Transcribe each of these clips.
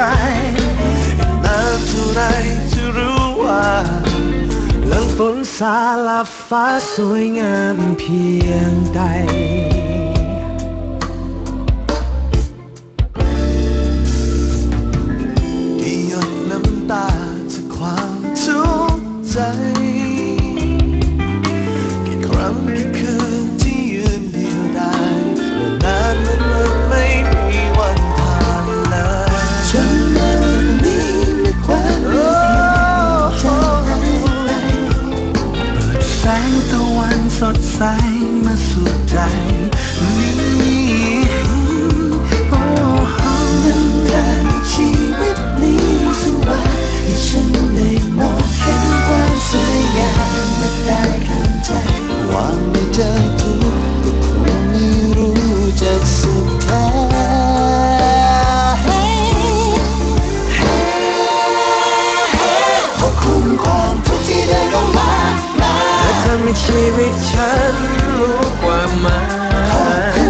ใจนานเท่าไรจะรู้ว่าหลังฝนสาลับฟ้าสวยงามเพียงใดที่หยดน้ำตาจากความทุกข์ใจกี่ครั้งกี่คืน สด ชีวิตฉันรู้ความหมาย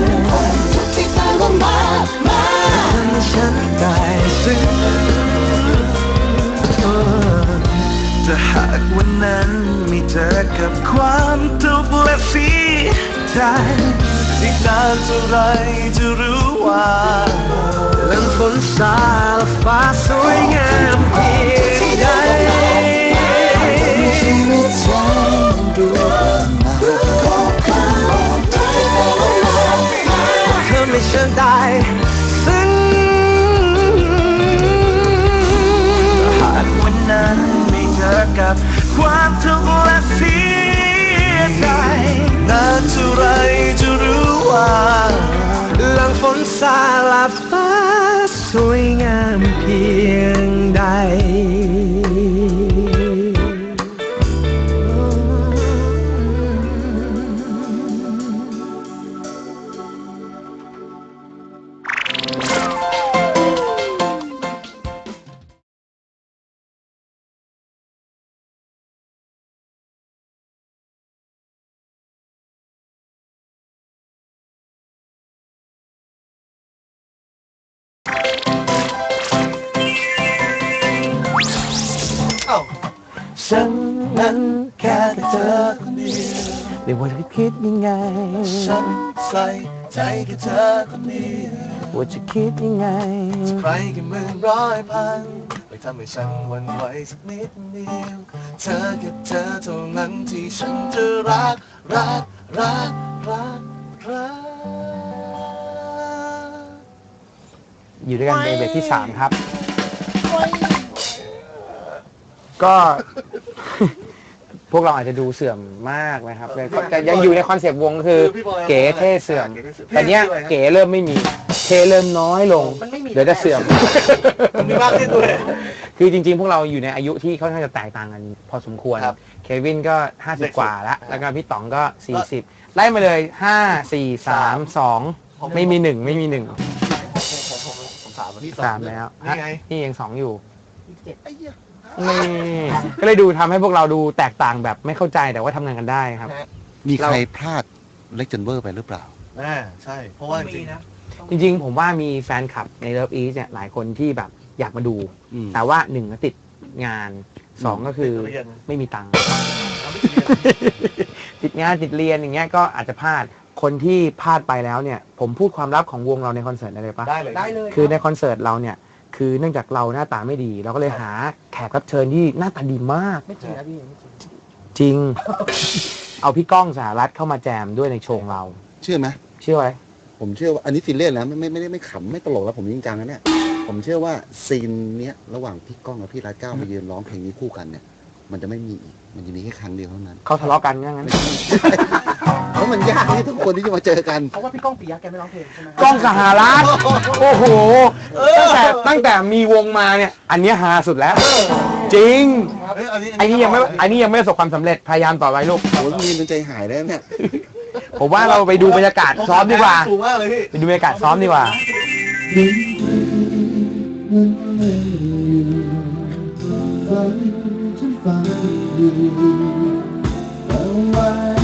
ทุกที่านมามาทำให้ฉันได้ซึ้งจะหากวันนั้นไม่เจอกับความทุกข์และเสียใจอีกนานเท่าไรจะรู้ว่าหลังฝนสาและฟ้าสวยงามเพียง ชีวิตฉันดูทำให้ฉันได้ซึ้งหากวันนั้นไม่เจอกับความทุกข์และเสียใจนานเท่าไรจะรู้ว่าหลังฝนสาลับฟ้าสวยงามเพียงใด ฉันนั้นแค่เธอคนเดียวไม่ว่าจะคิดยังไง ฉันใส่ใจแค่เธอคนเดียวว่าจะคิดยังไง ใครกี่หมื่นร้อยพันไม่ทำให้ฉันหวั่นไหวสักนิดเดียว เธอแค่เธอเท่านั้นที่ฉันจะรัก รัก รัก รัก รัก อยู่ด้วยกันในเบรกที่สามครับ ก็ พวกเราอาจจะดูเสื่อมมากนะครับเลยแต่ยังอยู่ในคอนเซปต์วงคือคือพี่บอยเก๋เท่เสื่อมเก๋เท่เสื่อมแต่เนี้ยเท่ด้วยครับเก๋เริ่มไม่มีเท่เริ่มน้อยลงมันไม่มี เดี๋ยวจะเสื่อม มันมีมากขึ้นด้วย คือจริงๆ พวกเราอยู่ในอายุที่ค่อนข้างจะแตกต่างกันพอสมควร ครับเควินก็ เด็กสุด50กว่าแล้วอ่าแล้วก็พี่ต๋องก็ 40 ไล่มาเลย 5 4 3 2 ไม่มี 1 ไม่มี1ผมผมผมผมถามวันที่สามแล้วนี่ไง นี่ยัง 2 อยู่ ไอ้เหี้ย นี่ก็เลยดูทำให้พวกเราดูแตกต่างแบบไม่เข้าใจแต่ว่าทำงานกันได้ครับ มีใครเราพลาดเล็กจนเวอร์ไปหรือเปล่า อ่าใช่ เพราะว่าจริงๆนะจริงๆ ผมว่ามีแฟนคลับในเลิฟอีสเนี่ยหลายคนที่แบบอยากมาดู อืม แต่ว่าหนึ่งก็ติดงานสองก็คือติดเรียน ไม่มีตังค์เราไม่ติดเรียนติดงานติดเรียนอย่างเงี้ยก็อาจจะพลาดคนที่พลาดไปแล้วเนี่ย ผมพูดความลับของวงเราในคอนเสิร์ตได้เลยปะได้เลย ได้เลยคือในคอนเสิร์ตเราเนี่ย คือเนื่องจากเราหน้าตาไม่ดี เราก็เลยหาแขกรับเชิญที่หน้าตาดีมาก ไม่จริงนะพี่จริง เอาพี่ก้องสหรัฐเข้ามาแจมด้วยในโชว์ของเรา เชื่อไหมเชื่อไหมผมเชื่อว่าอันนี้ซีเรียสแล้วไม่ไม่ไม่ได้ไม่ขำไม่ตลกแล้วผมจริงจังนะเนี่ยผมเชื่อว่าซีนเนี้ยระหว่างพี่ก้องกับพี่รัฐเก้ามายืนร้องเพลงนี้คู่กันเนี่ย มันจะไม่มีอีกมันจะมีแค่ครั้งเดียวเท่านั้นเขาทะเลาะกันงั้นเพ ราะมันยากที่ทุกคนที่จะมาเจอกัน เพราะว่าพี่ก้องปิยะแกไม่ร้องเพลงใช่ไหมกล้องสหรัฐโอ้โหตั้งแต่ตั้งแต่มีวงมาเนี่ย อันเนี้ยฮาสุดแล้ว จริงเอ้ยอันนี้ไอ้นี่ยังไม่ไอ้นี่ยังไม่ประสบความสำเร็จพยายามต่อไปลูก โอ้ยมีเป็นใจหายแล้วเนี่ย ผมว่าเราไปดูบรรยากาศซ้อมดีกว่า สูงมากเลยพี่ ไปดูบรรยากาศซ้อมดีกว่า Thank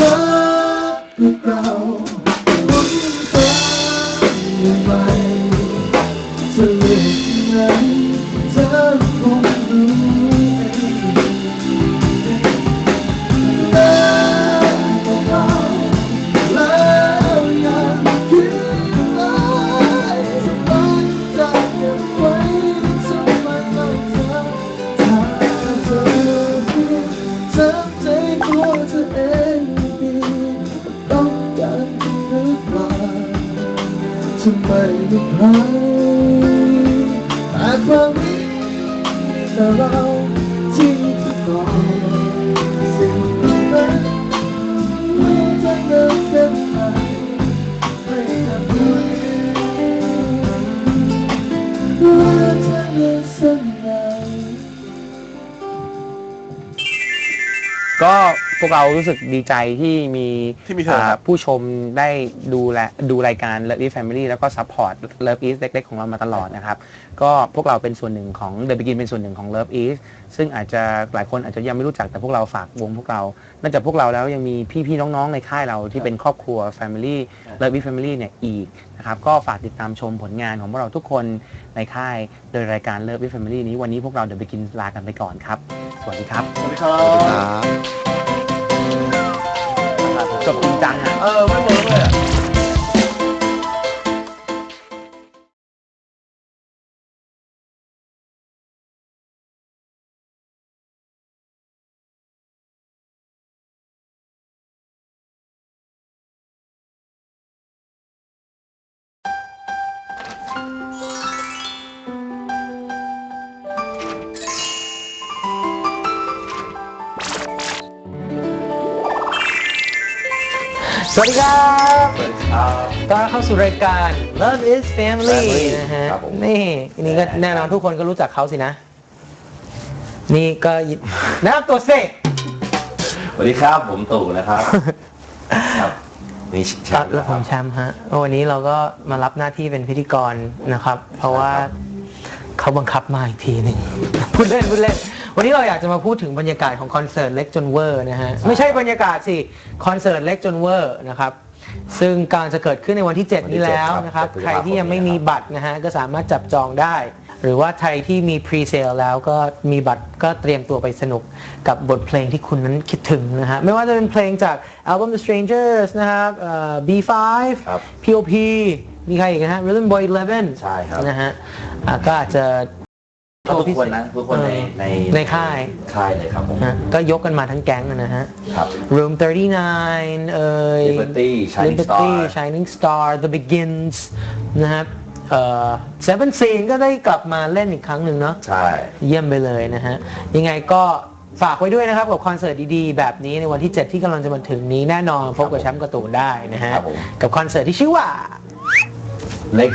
รักเแต่ พวกเรารู้สึกดีใจที่มีที่มีเธอครับาผู้ชมได้ดูแลดูรายการ Love Is Family แล้วก็ซัพพอร์ต Love Is เล็กๆ ของเรามาตลอดนะครับ ก็พวกเราเป็นส่วนหนึ่งของ The Begin เป็นส่วนหนึ่งของ Love Is ซึ่งอาจจะหลายคนอาจจะยังไม่รู้จักแต่พวกเราฝากวงพวกเรานอกจากพวกเราแล้วยังมีพี่ๆน้องๆในค่ายเราที่เป็นครอบครัว Family Love Is Family เนี่ยอีกนะครับก็ฝากติดตามชมผลงานของพวกเราทุกคนในค่ายโดยรายการ Love Is Family นี้วันนี้พวกเรา The Begin ลากันไปก่อนครับ สวัสดีครับ สวัสดีครับครับ จบจริงจังอะ เออ ไม่เวิร์กเลยอะ สวัสดีครับสวัสดีครับต้อนรับเข้าสู่รายการ Love is Family Family นะฮะครับผม นี่อันนี้ก็แน่นอนทุกคนก็รู้จักเขาสินะ นี่ก็ยิแนะนำตัวเซสวัสดีครับ ผมตู่นะครับ ครับนี่แชมป์แล้วผมแชมป์ฮะวันนี้เราก็มารับหน้าที่เป็นพิธีกรนะครับ เพราะว่าเขาบังคับมาอีกทีหนึ่ง พูดเล่นพูดเล่น วันนี้เราอยากจะมาพูดถึงบรรยากาศของคอนเสิร์ตเล็กจนเวอร์นะฮะ ไม่ใช่บรรยากาศสิ คอนเสิร์ตเล็กจนเวอร์นะครับ ซึ่งการจะเกิดขึ้นในวันที่ 7 นี้แล้วนะครับ ใครที่ยังไม่มีบัตรนะฮะ ก็สามารถจับจองได้ หรือว่าใครที่มีพรีเซลแล้วก็มีบัตรก็เตรียมตัวไปสนุกกับบทเพลงที่คุณนั้นคิดถึงนะฮะ ไม่ว่าจะเป็นเพลงจากอัลบั้ม The Strangers นะครับเอ่อ B5 ครับ P.O.P มีใครอีกนะฮะ Rhythm Boy 11ใช่ครับนะฮะอะก็อาจจะ ทุกคนนะทุกคนในในในค่าย ค่ายเลยครับผมฮะก็ยกกันมาทั้งแก๊งนะฮะ ครับ Room 39 เอ่ย Liberty Shining Liberty Star Shining Star The Begins นะครับเอ่อ Seven Scene ก็ได้กลับมาเล่นอีกครั้งหนึ่งเนาะ ใช่ เยี่ยมไปเลยนะฮะ ยังไงก็ฝากไว้ด้วยนะครับ กับคอนเสิร์ตดีๆ แบบนี้ในวันที่ 7 ที่กำลังจะมาถึงนี้แน่นอนพบกับแชมป์กระตูนได้นะฮะ ครับผม กับคอนเสิร์ตที่ชื่อว่า เล็ก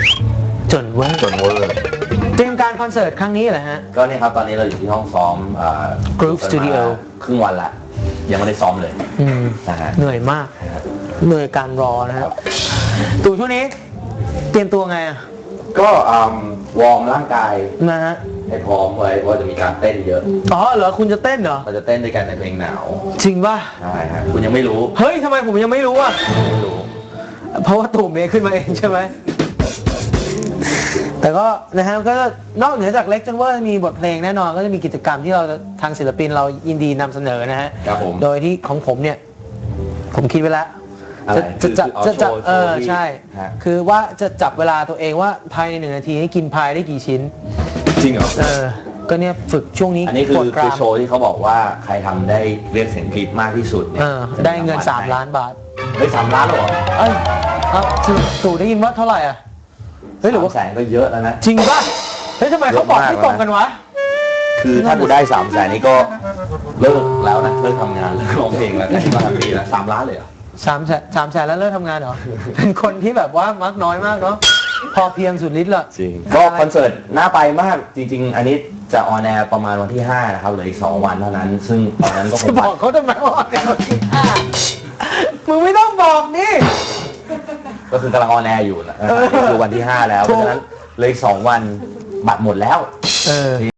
จนเวิร์ จนเวอร์เตรียมการ คอนเสิร์ตครั้งนี้เหรอฮะ ก็เนี่ยครับตอนนี้เราอยู่ที่ห้องซ้อมเอ่อ Group Studio ครึ่งวันละ ยังไม่ได้ซ้อมเลยอืมนะฮะ เหนื่อยมากเหนื่อยการรอนะฮะตู่ช่วงนี้ เตรียมตัวไงอะก็อืมวอร์มร่างกายนะฮะให้พร้อมไว้ว่าจะมีการเต้นเยอะ อ๋อเหรอคุณจะเต้นเหรอเราจะเต้นด้วยกันในเพลงหนาวจริงป่ะใช่ฮะคุณยังไม่รู้เฮ้ยทำไมผมยังไม่รู้อะไม่รู้เพราะว่าตู่เมย์ขึ้นมาเองใช่ไหม แต่ก็นะฮะก็นอกเหนือจากเล็กจนว่ามีบทเพลงแน่นอนก็จะมีกิจกรรมที่เราทางศิลปินเรายินดีนำเสนอนะฮะครับผม โดยที่ของผมเนี่ย ผมคิดไว้แล้ว อะไรจะจะจะคือจะจับเอาโชว์เออโชว์ที่ใช่ ฮะ คือว่าจะจับเวลาตัวเองว่าภายในหนึ่งนาทีนี้กินพายได้กี่ชิ้น จริงเหรอ เออ ก็เนี่ยฝึกช่วงนี้อันนี้คือปวดกคือรามโชว์ที่เขาบอกว่าใครทำได้เรียกเสียงกรีดมากที่สุดเนี่เอยอได้เงิน 3 ล้านบาท เฮ้ยสามล้านแล้วเหรอ เอ้ยเอาตู่ตู่ได้ยินว่าเท่าไหร่อะ เฮ้ยหรือว่า สามแสนก็เยอะแล้วนะ จริงป่ะเฮ้ยทำไมเขาบอกไม่ตรงกันวะ คือถ้ากูได้สามแสนนี่ก็เลิกแล้วนะเลิกทำงานเลิกร้องเพลงแล้วแต่ที่มาทำปีแล้วสามล้านเลยเหรอ สามแสนสามแสนแล้วเลิกทำงานเหรอ เป็นคนที่แบบว่ามักน้อยมากเนาะ พอเพียงสุดฤทธิ์ละจริง ก็คอนเสิร์ตน่าไปมากจริง ๆ อันนี้จะออนแอร์ประมาณวันที่ 5 นะครับเหลืออีก 2 วันเท่านั้น ซึ่งตอนนั้นก็คจะงบอกเขาทำไมว่าเป็นคนที่ห้ามึงไม่ต้องบอกนี่ ก็คือกำลังออนแอร์อยู่นะครับนี่คือวันที่ 5 แล้ว เพราะฉะนั้นเหลืออีก2วันบัตรหมดแล้ว เออ